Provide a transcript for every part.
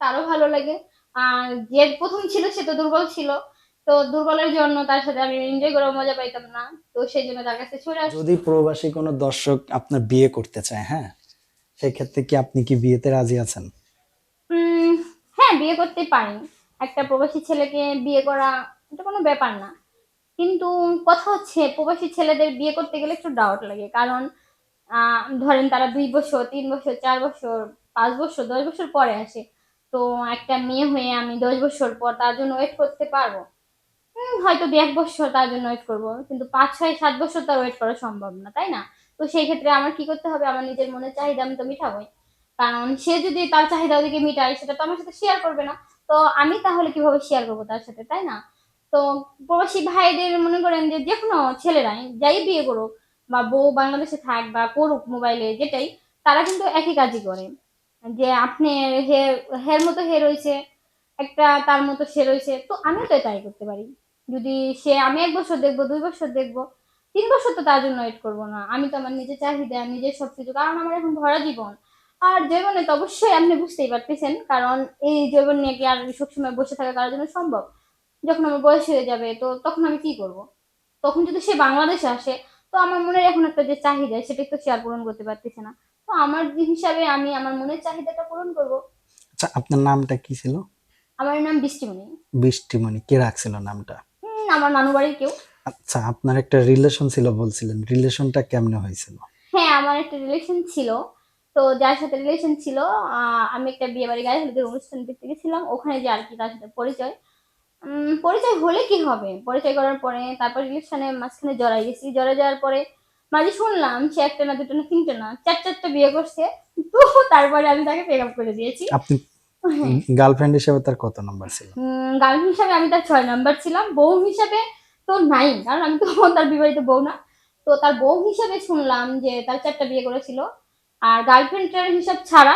তারও ভালো লাগে। আর যে প্রথম ছিল সে তো দুর্বল ছিল। তো দুর্বলের জন্য তার সাথে আমি এনজয় করে মজা পাইতাম না। তো সেই জন্য তার কাছে ছুটে আসি। যদি প্রবাসী কোনো দর্শক আপনার বিয়ে করতে চায় হ্যাঁ? সেক্ষেত্রে কি আপনি কি বিয়েতে রাজি আছেন? হ্যাঁ বিয়ে করতে পারি। একটা প্রবাসী ছেলেকে বিয়ে করা এটা কোনো ব্যাপার না। কিন্তু কথা হচ্ছে প্রবাসী ছেলেদের বিয়ে করতে গেলে একটু ডাউট লাগে। কারণ ধরেন তারা দুই বছর তিন বছর চার বছর পাঁচ বছর দশ বছর পরে আসে। তো একটা মেয়ে হয়ে আমি দশ বছর পর তার জন্য ওয়েট করতে পারব? হয়তো দু এক বছর তার জন্য ওয়েট করব। কিন্তু পাঁচ, ছয়, সাত বছর তার ওয়েট করা সম্ভব না, তাই না? তো সেই ক্ষেত্রে আমার কি করতে হবে? আমার নিজের মনের চাহিদা আমি তো মিটাবোই। কারণ সে যদি তার চাহিদা ওদিকে মিটায়, সেটা তো আমার সাথে শেয়ার করবে না। তো আমি তাহলে কীভাবে শেয়ার করব তার সাথে, তাই না? তো প্রবাসী ভাইদের মনে করেন যে যে কোনো ছেলেরাই যাই বিয়ে করুক, বা বউ বাংলাদেশে থাক বা করুক মোবাইলে যেটাই, তারা কিন্তু একই কাজই করে। যে আপনি হের মতো হে রয়েছে, একটা তার মতো সে রয়েছে, তো আমিও তো তাই করতে পারি। যদি সে, আমি এক বছর দেখব, দুই বছর দেখব, তিন বছর তো তার জন্য ওয়েট করব না। আমি তো আমার নিজের চাহিদা, নিজের সবকিছু কারণ আমার এখন ভরা জীবন। আর জীবনে তো অবশ্যই আপনি বুঝতেই পারতেছেন, কারণ এই জীবন নিয়ে কি আর সবসময় বসে থাকা কারোর জন্য সম্ভব? যখন আমার বয়স হয়ে যাবে, তো তখন আমি কি করব? তখন যদি সে বাংলাদেশে আসে, তো আমার মনের এখন একটা যে চাহিদা সেটা সে আর পূরণ করতে পারতেছে না। তো আমার হিসাবে আমি আমার মনের চাহিদাটা পূরণ করব। আচ্ছা আপনার নামটা কি ছিল? আমার নাম বৃষ্টিমণি। বৃষ্টিমণি কে রাখছিল নামটা? আমার নানু বাড়ির কেউ। আচ্ছা আপনার একটা রিলেশন ছিল বলছিলেন রিলেশনটা কেমনে হয়েছিল? হ্যাঁ আমার একটা রিলেশন ছিল। তো যার সাথে রিলেশন ছিল আমি একটা বিয়ে বাড়ি গায়ে হলুদের অনুষ্ঠান দেখতে গেছিলাম ওখানে যে আর কি তার সাথে পরিচয়। পরিচয় হলে কি হবে? পরিচয় করার পরে তারপর রিলেশনে মাঝখানে জড়াই গেছি। জড়াই যাওয়ার পরে মাঝে শুনলাম সে একটা না দুটো না তিনটে না চার চারটা বিয়ে করছে তো তারপরে আমি তাকে পেক আপ করে দিয়েছি। আপনি হ্যাঁ। গার্লফ্রেন্ড হিসেবে তার কত নাম্বার ছিল? গার্লফ্রেন্ড হিসাবে আমি তার ছয় নাম্বার ছিলাম। বউ হিসাবে তো নাই কারণ আমি তো তার বিবাহিত বউ না। তো তার বউ হিসাবে শুনলাম যে তার চারটা বিয়ে করেছিল। আর গার্লফ্রেন্ডের হিসাব ছাড়া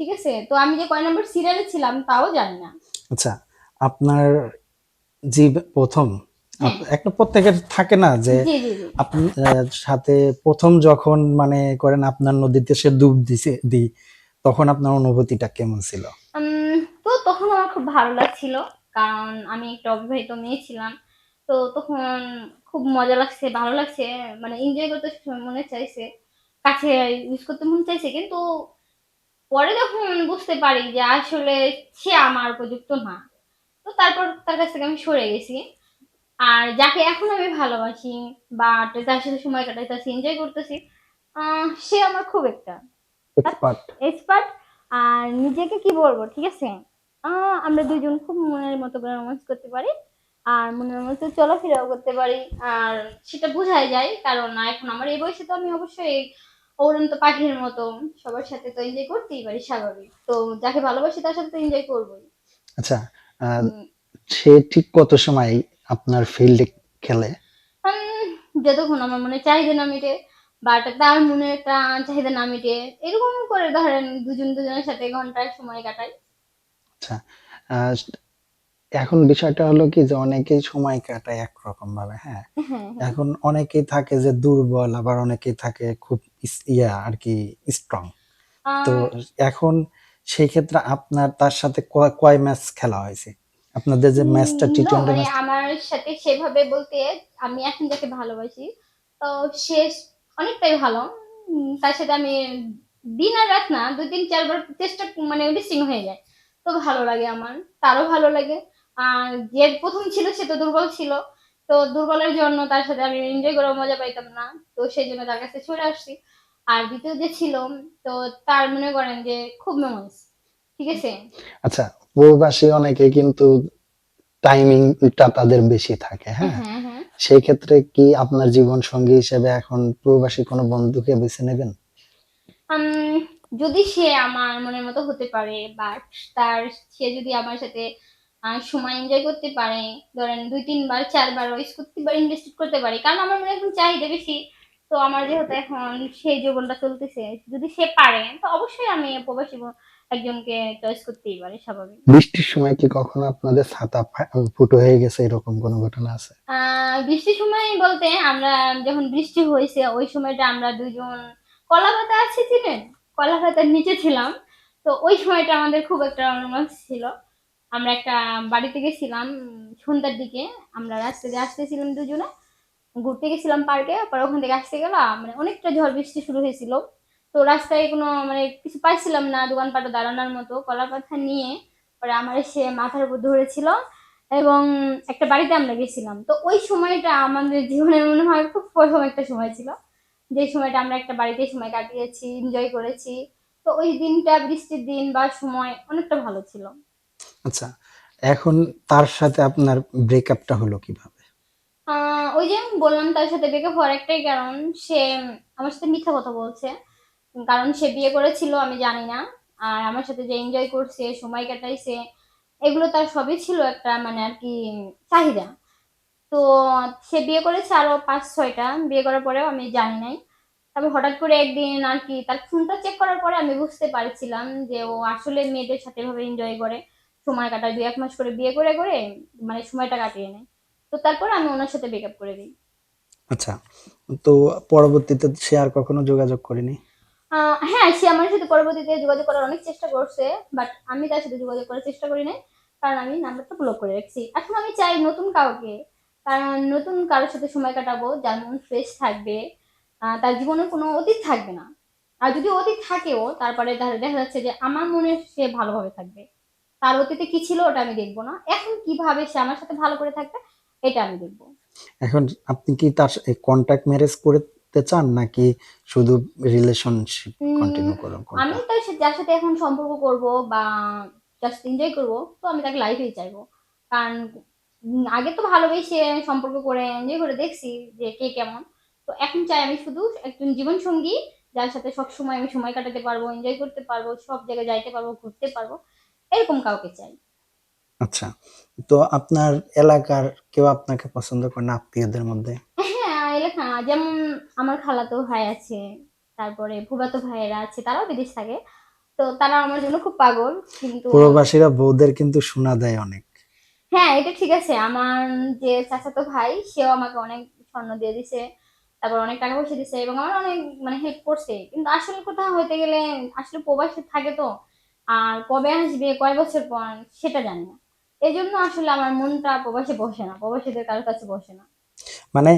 ঠিক আছে? তো আমি যে কয় নম্বর সিরিয়ালে ছিলাম তাও জানি না। আচ্ছা আপনার যে প্রথম হ্যাঁ। একটা প্রত্যেকের থাকে না যে জি জি জি। আপনি সাথে প্রথম যখন মানে করেন আপনার নদীতে সে ডুব দিছে দি তখন আপনার অনুভূতিটা কেমন ছিল? তো তখন আমার খুব ভালো লাগছিল কারণ আমি একটা অবিবাহিত মেয়ে ছিলাম। তো তখন খুব মজা লাগছে ভালো লাগছে মানে এনজয় করতে মনে চাইছে। কাছে ইউজ করতে মনে চাইছে কিন্তু পরে যখন বুঝতে পারি যে আসলে সে আমার উপযুক্ত না তো তারপর তার কাছ থেকে আমি সরে গেছি। আর যাকে এখন আমি ভালোবাসি বা তার সাথে সময় কাটাইতেছি এনজয় করতেছি সে আমার খুব একটা এক্সপার্ট আর নিজেকে কি বলব ঠিক আছে? আমরা দুজন খুব মনের মতো করে রোমান্স করতে পারি আর মনের মতো চলাফেরাও করতে পারি আর সেটা বোঝাই যায়। কারণ এখন আমার এই বয়সে তো আমি অবশ্যই উড়ন্ত পাখির মতো সবার সাথে তো এনজয় করতেই পারি স্বাভাবিক। তো যাকে ভালোবাসি তার সাথে তো এনজয় করবোই। আচ্ছা সে ঠিক কত সময় আপনার ফিল্ডে খেলে? যতক্ষণ আমার মনে চাহিদা না মিটে বা তার মনে একটা চাহিদা না মিটে এরকম করে ধরেন দুজন দুজনের সাথে ঘণ্টার সময় কাটাই। আচ্ছা এখন বিষয়টা হলো কি যে অনেকেই সময় কাটায় একরকম ভাবে হ্যাঁ? হ্যাঁ হ্যাঁ। এখন অনেকেই থাকে যে দুর্বল আবার অনেকেই থাকে খুব ইয়া আর কি স্ট্রং তো এখন সেই ক্ষেত্রে আপনার তার সাথে কয় ম্যাচ খেলা হয়েছে? আপনাদের যে ম্যাচটা টি টোয়েন্টি মানে ম্যাচ আমার সাথে সেভাবে বলতে আমি এখন যাকে ভালোবাসি তো সে অনেকটাই ভালো। তার সাথে আমি দিন আর রাত না দুই তিন চারবার চেষ্টা মানে ডিস্টিং হয়ে যায়। তো ভালো লাগে আমার তারও ভালো লাগে। আর যে প্রথম ছিল সে তো দুর্বল ছিল। তো দুর্বলের জন্য তার সাথে আমি এনজয় করে মজা পাইতাম না। তো সেই জন্য তার কাছে চলে আসছি। আর দ্বিতীয় যে ছিল তো তার মনে করেন যে খুব মেমোরিজ ঠিক আছে? আচ্ছা প্রবাসী অনেকে কিন্তু টাইমিংটা তাদের বেশি থাকে হ্যাঁ? সেই ক্ষেত্রে কি আপনার জীবন সঙ্গী হিসেবে এখন প্রবাসী কোনো বন্ধুকে বেছে নেবেন? যদি সে আমার মনের মতো হতে পারে বা তার সে যদি আমার সাথে সময় এনজয় করতে পারে ধরেন দুই তিনবার চারবার ওয়াইস করতে পারে ইনভেস্ট করতে পারে কারণ আমার মনে এখন চাহিদা বেশি তো আমার যেহেতু এখন সেই জীবনটা চলতেছে যদি সে পারে তো অবশ্যই আমি প্রবাসী একজনকে চয়েস করতেই পারি স্বাভাবিক। বৃষ্টির সময় কি কখনো আপনাদের ছাতা ফুটো হয়ে গেছে এরকম কোনো ঘটনা আছে? বৃষ্টির সময় বলতে আমরা যখন বৃষ্টি হয়েছে ওই সময়টা আমরা দুজন কলা পাতা আছে চিনেন? কলা পাতার নিচে ছিলাম। তো তো ওই সময়টা আমাদের খুব একটা রোমান্স ছিল। আমরা একটা বাড়িতে গেছিলাম সন্ধ্যার দিকে। আমরা রাস্তা দিয়ে আসতেছিলাম দুজনে। ঘুরতে গেছিলাম পার্কে পরে ওখান থেকে আসতে গেলাম। মানে অনেকটা ঝড় বৃষ্টি শুরু হয়েছিল। তো রাস্তায় কোনো মানে কিছু পাইছিলাম না দোকানপাটে দাঁড়ানোর মতো কলা পাতা নিয়ে। পরে আমার সে মাথার উপর ধরেছিল এবং একটা বাড়িতে আমরা গেছিলাম। তো ওই সময়টা আমাদের জীবনের মনে হয় খুব প্রথম একটা সময় ছিল। যে সময়টা আমরা একটা বাড়িতে সময় কাটিয়েছি এনজয় করেছি। তো ওই দিনটা বৃষ্টির দিন বা সময় অনেকটা ভালো ছিল। আচ্ছা এখন তার সাথে আপনার ব্রেকআপটা হলো কীভাবে? ওই যে আমি বললাম তার সাথে ব্রেকআপ হওয়ার একটাই কারণ সে আমার সাথে মিথ্যা কথা বলছে। কারণ সে বিয়ে করেছিল, আমি জানি না। আর আমার সাথে যে এনজয় করছে, সময় কাটাইছে, এগুলো তার সবই ছিল একটা মানে আর কি চাহিদা। তো সে বিয়ে করেছে আরও পাঁচ, ছয়টা। বিয়ে করার পরেও আমি জানি নাই। তারপর হঠাৎ করে একদিন আর কি তার ফোনটা চেক করার পরে আমি বুঝতে পারছিলাম যে ও আসলে মেয়েদের সাথে এভাবে এনজয় করে, সময় কাটায়, দুই এক মাস করে বিয়ে করে করে মানে সময়টা কাটিয়ে নেয়। তো তারপর আমি ওনার সাথে ব্রেকআপ করে দিই। আচ্ছা তো পরবর্তীতে সে আর কখনো যোগাযোগ করেনি? হ্যাঁ সে আমার সাথে পরবর্তীতে যোগাযোগ করার অনেক চেষ্টা করছে বাট আমি তার সাথে যোগাযোগ করার চেষ্টা করি নাই, কারণ আমি নাম্বারটা ব্লক করে রাখছি। এখন আমি চাই নতুন কাউকে, কারণ নতুন কারোর সাথে সময় কাটাবো, যার মন ফ্রেশ থাকবে তার জীবনে কোনো অতীত থাকবে না। আর যদি অতীত থাকেও, তারপরে দেখা যাচ্ছে যে আমার মনে সে ভালোভাবে থাকবে। তার অতীতে কি ছিল ওটা আমি দেখব না। এখন কীভাবে সে আমার সাথে ভালো করে থাকবে, এটা আমি দেখব। এখন আপনি কি তার কন্ট্যাক্ট ম্যারেজ করতে চান নাকি শুধু রিলেশনশিপ কন্টিনিউ করুন আমি তার সাথে যার সাথে এখন সম্পর্ক করব বা জাস্ট এনজয় করব তো আমি তাকে লাইফেই চাইব। কারণ আগে তো ভালোবেসে সম্পর্ক করে এনজয় করে দেখছি যে কে কেমন। তো এখন চাই আমি শুধু একজন জীবন সঙ্গী যার সাথে সব সময় আমি সময় কাটাতে পারব এনজয় করতে পারব সব জায়গায় যাইতে পারব ঘুরতে পারব এরকম কাউকে চাই। আচ্ছা তো আপনার এলাকার কেউ আপনাকে পছন্দ করে না আত্মীয়দের মধ্যে? যেমন আমার খালাতো ভাই আছে তারপরে ফুবাতো ভাইয়েরা আছে তারাও বিদেশ থাকে। তো তারা আমার জন্য খুব পাগল কিন্তু প্রবাসীরা বউদের কিন্তু শোনা দেয় অনেক। হ্যাঁ এটা ঠিক আছে। আমার যে চাচাতো ভাই সেও আমাকে অনেক স্বর্ণ দিয়ে দিছে তারপর অনেক টাকা পয়সা দিছে এবং আমার অনেক মানে হেল্প করছে। কিন্তু আসলে কোথাও হইতে গেলে আসলে প্রবাসে থাকে তো আর কবে আসবে কয় বছর পর সেটা জানি না। এই জন্য আসলে আমার মনটা প্রবাসে বসে না প্রবাসীদের কারোর কাছে বসে না। মানে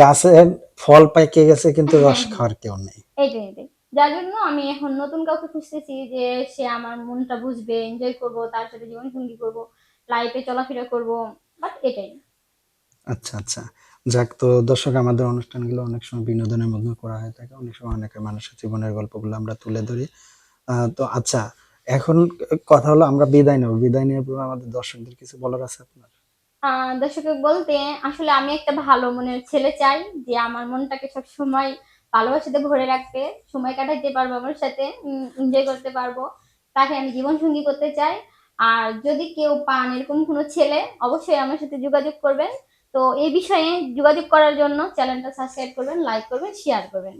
গাছের ফল পাইকে গেছে কিন্তু রস খাওয়ার কেউ নেই। এটাই যার জন্য আমি এখন নতুন কাউকে খুঁজতেছি যে সে আমার মনটা বুঝবে এনজয় করব তার সাথে জীবন সঙ্গী করব লাইফে চলাফেরা করব বাট এটাই। আচ্ছা আচ্ছা। যাক তো দর্শক আমাদের অনুষ্ঠানগুলো অনেক সময় বিনোদনের মধ্যে করা হয়ে থাকে। অনেক সময় অনেকের মানুষের জীবনের গল্পগুলো আমরা তুলে ধরি। তো আচ্ছা এখন কথা হলো আমরা বিদায় নেব। বিদায় নেওয়ার পর আমাদের দর্শকদের কিছু বলার আছে আপনার? আহ দর্শকের বলতে, আসলে আমি একটা ভালো মনের ছেলে চাই, যে আমার মনটাকে সব সময় ভালোবাসাতে ভরে রাখতে সময় কাটাতে পারব আমার সাথে এনজয় করতে পারব, তাকে আমি জীবন সঙ্গী করতে চাই। আর যদি কেউ পান এরকম কোনো ছেলে, অবশ্যই আমার সাথে যোগাযোগ করবেন। তো এই বিষয়ে যোগাযোগ করার জন্য চ্যানেলটা সাবস্ক্রাইব করবেন লাইক করবেন শেয়ার করবেন।